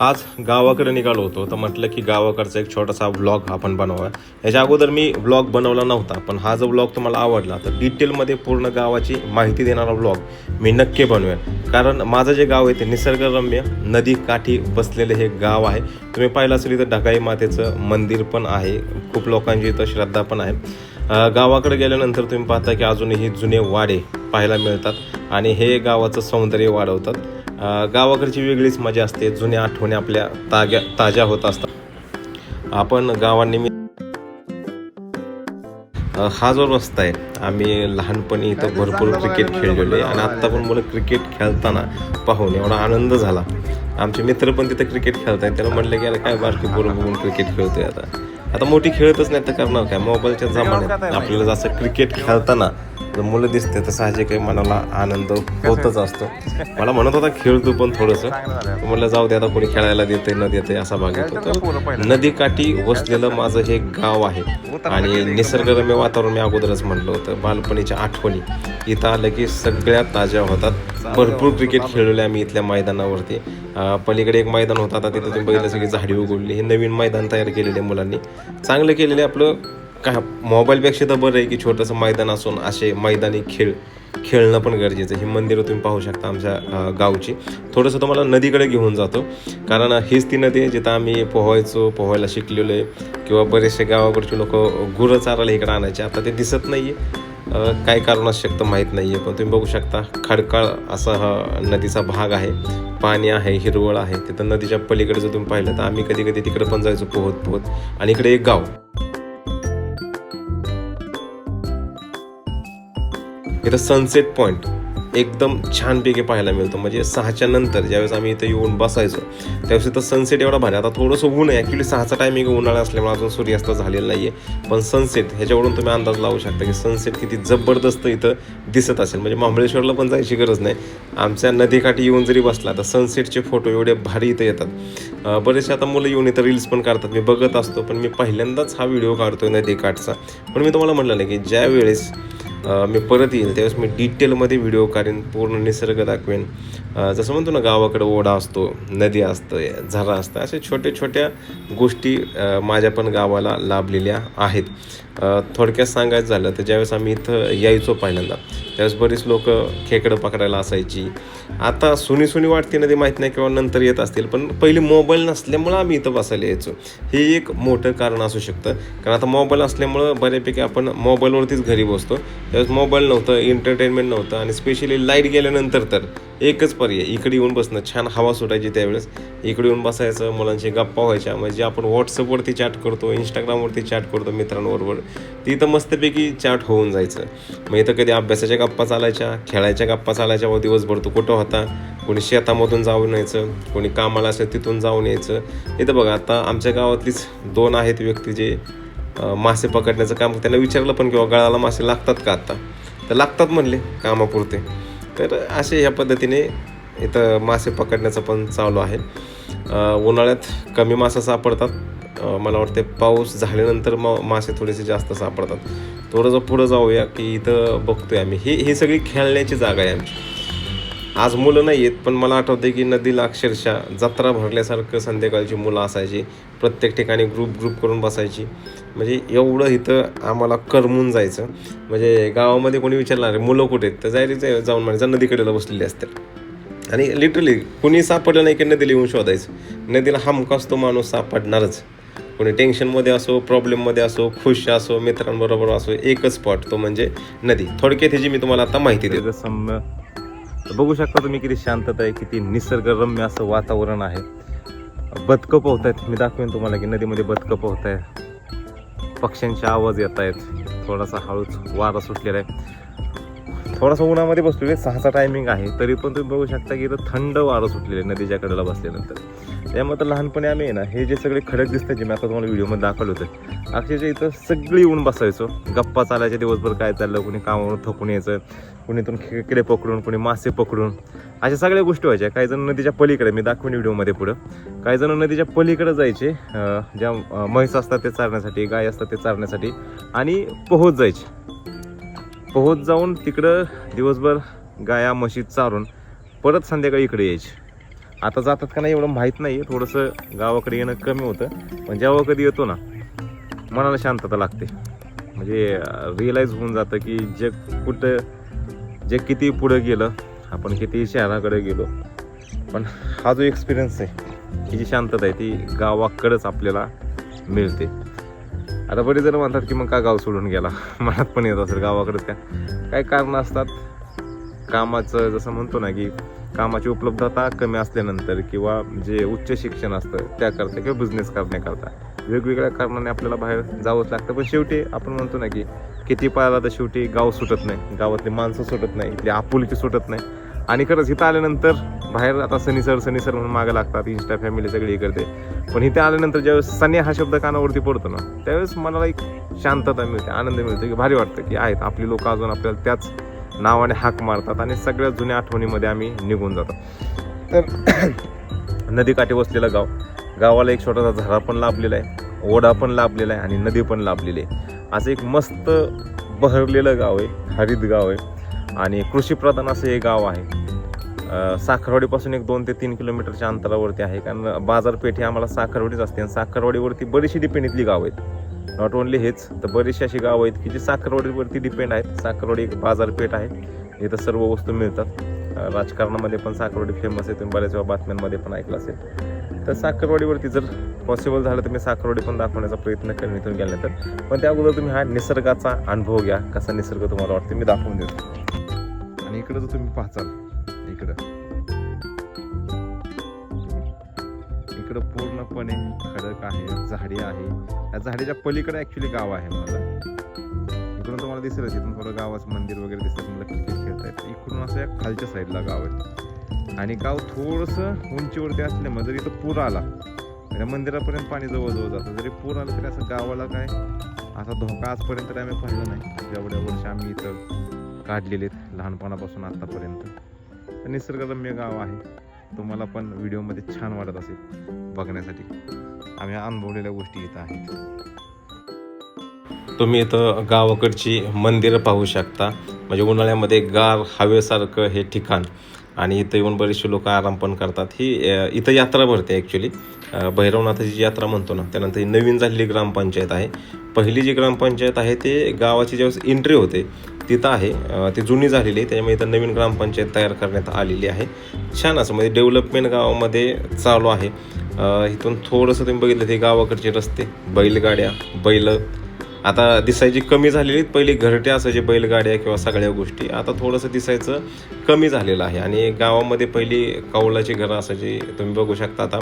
आज गावाकडे निघालो होतो तर म्हटलं की गावाकडचा एक छोटासा व्लॉग आपण बनवा याच्या अगोदर मी व्लॉग बनवला नव्हता पण हा जो व्लॉग तुम्हाला आवडला तर डिटेलमध्ये पूर्ण गावाची माहिती देणारा व्लॉग मी नक्की बनवेन. कारण माझं जे गाव आहे ते निसर्गरम्य नदी काठी बसलेले हे गाव आहे. तुम्ही पाहिलं असेल इथं ढगाई मातेचं मंदिर पण आहे खूप लोकांची इथं श्रद्धा पण आहे. गावाकडे गेल्यानंतर तुम्ही पाहता की अजूनही जुने वाडे पाहायला मिळतात आणि हे गावाचं सौंदर्य वाढवतात. गावाकडची वेगळीच मजा असते. जुन्या आठवणी आपल्या ताग्या ताज्या होत असतात. आपण गावांनिमित्त हा जो रस्ता आहे आम्ही लहानपणी इथं भरपूर क्रिकेट खेळलेलो आणि आत्ता पण मला क्रिकेट खेळताना पाहून एवढा आनंद झाला. आमचे मित्र पण तिथं क्रिकेट खेळतायत त्याला म्हटलं की अरे काय बारकी पोरं बघून क्रिकेट खेळतोय आता. आता मोठी खेळतच नाही तर करणार काय? मोबाईलच्या जमान्यात आपल्याला जसं क्रिकेट खेळताना मुलं दिसते तर साहजिक आहे मनाला आनंद होतच असतो. मला म्हणत होता खेळतो पण थोडंसं. म्हटलं जाऊ दे आता कोणी खेळायला देते न देते असा भाग येतो. तर नदीकाठी वसलेलं माझं हे गाव आहे. आणि निसर्गरम्य वातावरण. मी अगोदरच म्हटलं होतं. बालपणीच्या आठवणी. इथं आलं की सगळ्या ताज्या होतात. भरपूर क्रिकेट खेळलेले आम्ही इथल्या मैदानावरती. पलीकडे एक मैदान होतं. आता तिथं तुम्ही बघितलं सगळी झाडी उगवली. हे नवीन मैदान तयार केलेले मुलांनी. चांगलं केलेले आपलं. काय मोबाईलपेक्षा तर बरं आहे की छोटंसं मैदान असून असे मैदानी खेळ खेळणं पण गरजेचं आहे. ही मंदिरं तुम्ही पाहू शकता आमच्या गावची. थोडंसं तुम्हाला नदीकडे घेऊन जातो. कारण हीच ती नदी आहे जिथं आम्ही पोहायचो पोहायला शिकलेलो आहे किंवा बरेचसे गावाकडचे लोक गुरं चारायला इकडे आणायचे. आता ते दिसत नाही आहे काय कारण असू शकतं माहीत नाही आहे पण तुम्ही बघू शकता खडकाळ असा हा नदीचा भाग आहे. पाणी आहे हिरवळ आहे. तिथं नदीच्या पलीकडे जर तुम्ही पाहिलं तर आम्ही कधी कधी तिकडे पण जायचो पोहत पोहत आणि इकडे एक गाव. इथं सनसेट पॉईंट एकदम छानपैकी पाहायला मिळतो. म्हणजे सहाच्या नंतर ज्यावेळेस आम्ही इथं येऊन बसायचो त्यावेळेस इथं सनसेट एवढा भारी. आता थोडंसं ऊन आहे. ॲक्च्युली सहाचा टायमिंग उन्हाळा असल्यामुळे अजून सूर्यास्त झालेला नाही आहे पण सनसेट ह्याच्यावरून तुम्ही अंदाज लावू शकता की सनसेट किती जबरदस्त इथं दिसत असेल. म्हणजे महाबळेश्वरला पण जायची गरज नाही. आमच्या नदीकाठी येऊन जरी बसला तर सनसेटचे फोटो एवढे भारी इथं येतात. बरेचसे आता मुलं येऊन इथं रील्स पण काढतात. मी बघत असतो पण मी पहिल्यांदाच हा व्हिडिओ काढतो नदीकाठचा. पण मी तुम्हाला म्हटलं नाही की ज्या वेळेस मी परत येईल त्यावेळेस मी डिटेलमध्ये व्हिडिओ काढेन पूर्ण निसर्ग दाखवेन. जसं म्हणतो ना गावाकडे ओढा असतो नदी असतं झरा असतं अशा छोट्या छोट्या गोष्टी माझ्या पण गावाला लाभलेल्या आहेत. थोडक्यात सांगायचं झालं तर ज्यावेळेस आम्ही इथं यायचो पहिल्यांदा त्यावेळेस बरीच लोक खेकडं पकडायला असायची. आता सुनी सुनी वाटते नदी माहीत नाही किंवा नंतर येत असतील पण पहिले मोबाईल नसल्यामुळं आम्ही इथं बसायला यायचो. हे एक मोठं कारण असू शकतं. कारण आता मोबाईल असल्यामुळं बऱ्यापैकी आपण मोबाईलवरतीच घरी बसतो. त्यावेळेस मोबाईल नव्हतं एंटरटेनमेंट नव्हतं आणि स्पेशली लाइट गेल्यानंतर तर एकच पर्याय इकडे येऊन बसणं छान हवा सुटायची त्यावेळेस. इकडे येऊन बसायचं मुलांशी गप्पा व्हायच्या म्हणजे आपण व्हॉट्सअपवरती चॅट करतो इंस्टाग्रामवरती चॅट करतो मित्रांबरोबर. तिथं मस्तपैकी चॅट होऊन जायचं. मग इथं कधी अभ्यासाच्या गप्पा चालायच्या खेळायच्या गप्पा चालायच्या व दिवसभर तो कुठं होता? कोणी शेतामधून जाऊन यायचं कोणी कामाला असेल तिथून जाऊन यायचं. इथं बघा आता आमच्या गावातलीच दोन आहेत व्यक्ती जे मासे पकडण्याचं काम त्यांना विचारलं पण किंवा गळाला मासे लागतात का आत्ता तर लागतात म्हणले कामापुरते. तर असे ह्या पद्धतीने इथं मासे पकडण्याचं पण चालू आहे. उन्हाळ्यात कमी मासे सापडतात. मला वाटते पाऊस झाल्यानंतर मग मासे थोडेसे जास्त सापडतात. थोडंसं पुढं जाऊया की इथं बघतोय आम्ही. हे ही सगळी खेळण्याची जागा आहे आमची. आज मुलं नाही आहेत पण मला आठवतं की नदीला अक्षरशः जत्रा भरल्यासारखं संध्याकाळची मुलं असायची. प्रत्येक ठिकाणी ग्रुप ग्रुप करून बसायची. म्हणजे एवढं इथं आम्हाला करमून जायचं. म्हणजे गावामध्ये कोणी विचारणार "अरे, मुलं कुठे आहेत? तर जायचे जाऊन म्हणायचं नदीकडेला बसलेली असतात. आणि लिटरली कुणी सापडलं नाही की नदीला येऊन शोधायचं. नदीला हमखास तो माणूस सापडणारच. कोणी टेन्शनमध्ये असो प्रॉब्लेममध्ये असो खुश असो मित्रांबरोबर असो एकच स्पॉट तो म्हणजे नदी. थोडक्यात ह्याची मी तुम्हाला आता माहिती देतो. बघू शकता तुम्ही किती शांतता आहे किती निसर्गरम्य असं वातावरण आहे. बदकं आहेत मी दाखवेन तुम्हाला की नदीमध्ये बदकं पोहत आहे पक्ष्यांचे आवाज येत आहेत. थोडासा हळूच वारा सुटलेला आहे. थोडासा उन्हामध्ये बसलेलो आहे सहाचा टायमिंग आहे. तरी पण तुम्ही बघू शकता की इथं थंड वारं सुटलेलं आहे नदीच्या कडेला बसल्यानंतर. त्यामुळे तर लहानपणी आम्ही आहे ना हे जे सगळे खडक दिसतात जे मी आता तुम्हाला व्हिडिओमध्ये दाखवलं होतं अक्षरशः इथं सगळी येऊन बसायचो. गप्पा चालायच्या दिवसभर काय चाललं कोणी कामावरून थकून यायचं. कुणीतून खेकडे पकडून कुणी मासे पकडून अशा सगळ्या गोष्टी व्हायच्या. काही जण नदीच्या पलीकडे मी दाखवून व्हिडिओमध्ये पुढं. काही जण नदीच्या पलीकडे जायचे ज्या म्हैस असतात ते चारण्यासाठी गाय असतात ते चारण्यासाठी आणि पोहोच जायचे. पोहोच जाऊन तिकडं दिवसभर गाया म्हशी चारून परत संध्याकाळी इकडे यायचे. आता जातात का नाही एवढं माहीत नाही आहे थोडंसं गावाकडे येणं कमी होतं पण जेव्हा कधी येतो ना मनाला शांतता लागते. म्हणजे रिअलाईज होऊन जातं की जग कुठं जे किती पुढं गेलं आपण किती शहराकडे गेलो पण हा जो एक्सपिरियन्स आहे ही जी शांतता आहे ती गावाकडंच आपल्याला मिळते. आता बरेच जण म्हणतात की मग का गाव सोडून गेला? मनात पण येत असेल गावाकडेच का? काय कारणं असतात. कामाचं जसं म्हणतो ना की कामाची उपलब्धता कमी असल्यानंतर किंवा जे उच्च शिक्षण असतं त्याकरता किंवा बिझनेस करण्याकरता वेगवेगळ्या कारणाने आपल्याला बाहेर जावंच लागतं. पण शेवटी आपण म्हणतो ना की किती पाहिला तर शेवटी गाव सुटत नाही. गावातली माणसं सुटत नाही. इथली आपुलकी सुटत नाही. आणि खरंच इथं आल्यानंतर बाहेर आता सनीसर सनीसर म्हणून मागे लागतात. इंस्टा फॅमिली सगळी हे करते. पण इथे आल्यानंतर ज्यावेळेस सनी हा शब्द कानावरती पडतो ना त्यावेळेस मनाला एक शांतता मिळते आनंद मिळतो की भारी वाटतं की आहेत. आपली लोक अजून आपल्याला त्याच नावाने हाक मारतात आणि सगळ्या जुन्या आठवणीमध्ये आम्ही निघून जातो. तर नदीकाठी वसलेलं गाव. गावाला एक छोटासा झरा पण लाभलेला आहे. ओढा पण लाभलेला आहे आणि नदी पण लाभलेली आहे. असं एक मस्त बहरलेलं गाव आहे हरित गाव आहे. आणि कृषीप्रधान असं हे गाव आहे. साखरवाडीपासून एक दोन ते तीन किलोमीटरच्या अंतरावरती आहे. कारण बाजारपेठ ही आम्हाला साखरवाडीच असते. आणि साखरवाडीवरती बरीचशी डिपेंडितली गाव आहेत. नॉट ओन्ली हेच तर बरीचशी अशी गावं आहेत की जी साखरवाडीवरती डिपेंड आहेत. साखरवाडी एक बाजारपेठ आहे. इथं सर्व वस्तू मिळतात. राजकारणामध्ये पण साखरवाडी फेमस आहे. तुम्ही बऱ्याच वेळा बातम्यांमध्ये पण ऐकलं असेल. तर साखरवाडीवरती जर पॉसिबल झालं तर मी साखरवाडी पण दाखवण्याचा प्रयत्न करेन इथून गेल्यानंतर. पण त्या अगोदर तुम्ही हा निसर्गाचा अनुभव घ्या. कसा निसर्ग तुम्हाला वाटतो मी दाखवून देतो. आणि इकडं जर तुम्ही पाहचाल इकडं. इकडं पूर्णपणे खडक आहे झाडी आहे या झाडीच्या पलीकडे ॲक्च्युली गाव आहे मला. तुम्हाला दिसेल इथून थोडं गावाचं मंदिर वगैरे दिसतं तुम्हाला क्रिकेट खेळतायत इकडून असं या खालच्या साईडला गाव आहे. आणि गाव थोडंसं उंचीवरती असल्यामुळे जर इथं पूर आला तर मंदिरापर्यंत पाणी जवळजवळ जातं. जरी पूर आलं तरी असं गावाला काय असा धोका आजपर्यंत तरी आम्ही पाहिलं नाही. जेवढ्या वर्ष आम्ही इथं काढलेले आहेत लहानपणापासून आत्तापर्यंत. निसर्गरम्य गाव आहे. तुम्हाला पण व्हिडिओमध्ये छान वाटत असेल बघण्यासाठी. आम्ही अनुभवलेल्या गोष्टी इथं आहेत. तुम्ही इथं गावाकडची मंदिरं पाहू शकता. म्हणजे उन्हाळ्यामध्ये गार हवेसारखं हे ठिकाण. आणि इथं येऊन बरेचसे लोक आराम पण करतात. ही इथं यात्रा भरते ॲक्च्युली भैरवनाथाची जी यात्रा म्हणतो ना त्यानंतर ही नवीन झालेली ग्रामपंचायत आहे. पहिली जी ग्रामपंचायत आहे ते गावाची ज्यावेळेस एंट्री होते तिथं आहे. ती जुनी झालेली आहे. त्यामुळे इथं नवीन ग्रामपंचायत तयार करण्यात आलेली आहे. छान असं म्हणजे डेव्हलपमेंट गावामध्ये चालू आहे. इथून थोडंसं तुम्ही बघितलं ते गावाकडचे रस्ते बैलगाड्या बैल आता दिसायची कमी झालेली पहिली घरटे असायचे बैलगाड्या किंवा सगळ्या गोष्टी. आता थोडंसं दिसायचं कमी झालेलं आहे. आणि गावामध्ये पहिली कौलाची घरं असायची तुम्ही बघू शकता आता.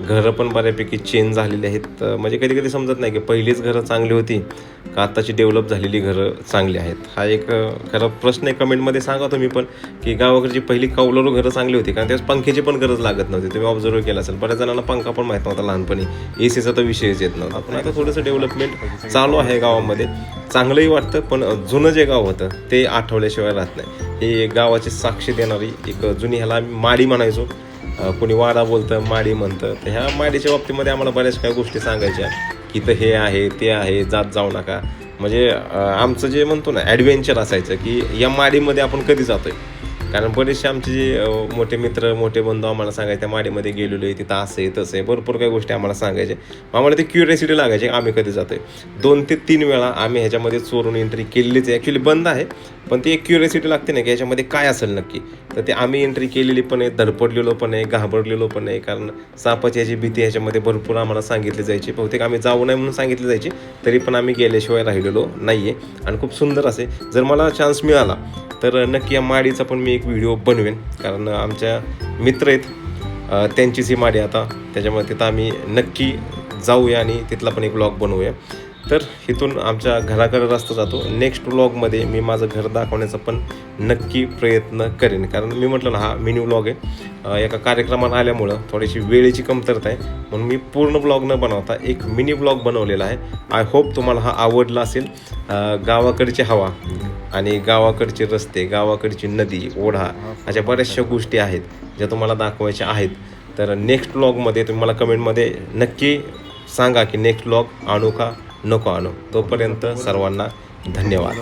घरं पण बऱ्यापैकी चेंज झालेली आहेत. म्हणजे कधी कधी समजत नाही की पहिलीच घरं चांगली होती का आत्ताची डेव्हलप झालेली घरं चांगली आहेत. हा एक खरा प्रश्न आहे कमेंटमध्ये सांगा तुम्ही पण की गावाकडची पहिली कौलारू घरं चांगली होती कारण त्यावेळेस पंख्याची पण गरज लागत नव्हती. तुम्ही ऑब्झर्व केला असेल. बऱ्याच जणांना पंखा पण माहीत नव्हता लहानपणी. ए सीचा तर विषयच येत नव्हता. पण आता थोडंसं डेव्हलपमेंट चालू आहे गावामध्ये चांगलंही वाटतं पण जुनं जे गाव होतं ते आठवल्याशिवाय राहत नाही. हे गावाची साक्ष देणारी एक जुनी ह्याला आम्ही माडी म्हणायचो. कोणी वाडा बोलतं माडी म्हणतं. तर ह्या माडीच्या बाबतीमध्ये आम्हाला बऱ्याच काही गोष्टी सांगायच्या की इथं हे आहे ते आहे जात जाऊ नका. म्हणजे आमचं जे म्हणतो ना ॲडव्हेंचर असायचं की या माडीमध्ये आपण कधी जातोय? कारण बरेचसे आमचे जे मोठे मित्र मोठे बंधू आम्हाला सांगायचे त्या माडीमध्ये गेलेलो आहे तिथं असं आहे तसं आहे भरपूर काही गोष्टी आम्हाला सांगायच्या आम्हाला ते क्युरियसिटी लागायची आम्ही कधी जातो आहे दोन ते तीन वेळा आम्ही ह्याच्यामध्ये चोरून एंट्री केलेलीच आहे. ॲक्च्युली बंद आहे पण ती एक क्युरियसिटी लागते ना की ह्याच्यामध्ये काय असेल नक्की? तर ते आम्ही एंट्री केलेली पण आहे धडपडलेलो पण आहे घाबरलेलो पण आहे कारण सापाची याची भीती ह्याच्यामध्ये भरपूर आम्हाला सांगितली जायची. बहुतेक आम्ही जाऊ नये म्हणून सांगितली जायची तरी पण आम्ही गेल्याशिवाय राहिलेलो नाही आहे आणि खूप सुंदर असे जर मला चान्स मिळाला तर नक्की या माडीचा पण मी एक व्हिडिओ बनवेन. कारण आमच्या मित्र आहेत. त्यांची त्यांचीच ही माडी आता. त्याच्यामुळे तिथं आम्ही नक्की जाऊया आणि तिथला पण एक ब्लॉग बनवूया. तर इथून आमच्या घराकडे रस्ता जातो. नेक्स्ट व्लॉगमध्ये मी माझं घर दाखवण्याचा पण नक्की प्रयत्न करेन. कारण मी म्हटलं ना हा मिनी व्लॉग आहे. एका कार्यक्रमात आल्यामुळं थोडीशी वेळेची कमतरता आहे. म्हणून मी पूर्ण ब्लॉग न बनवता एक मिनी ब्लॉग बनवलेला आहे. आय होप तुम्हाला हा आवडला असेल. गावाकडची हवा आणि गावाकडचे रस्ते गावाकडची नदी ओढा अशा बऱ्याचशा गोष्टी आहेत ज्या तुम्हाला दाखवायच्या आहेत. तर नेक्स्ट ब्लॉगमध्ये तुम्ही मला कमेंटमध्ये नक्की सांगा की नेक्स्ट ब्लॉग आणू का नको आणू. तोपर्यंत सर्वांना धन्यवाद.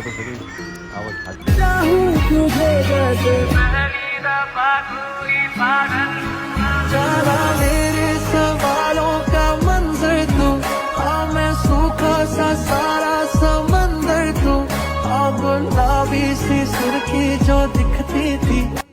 का सारा समंदर तू हाँ गुलाबी सी सुर्खी जो दिखती थी।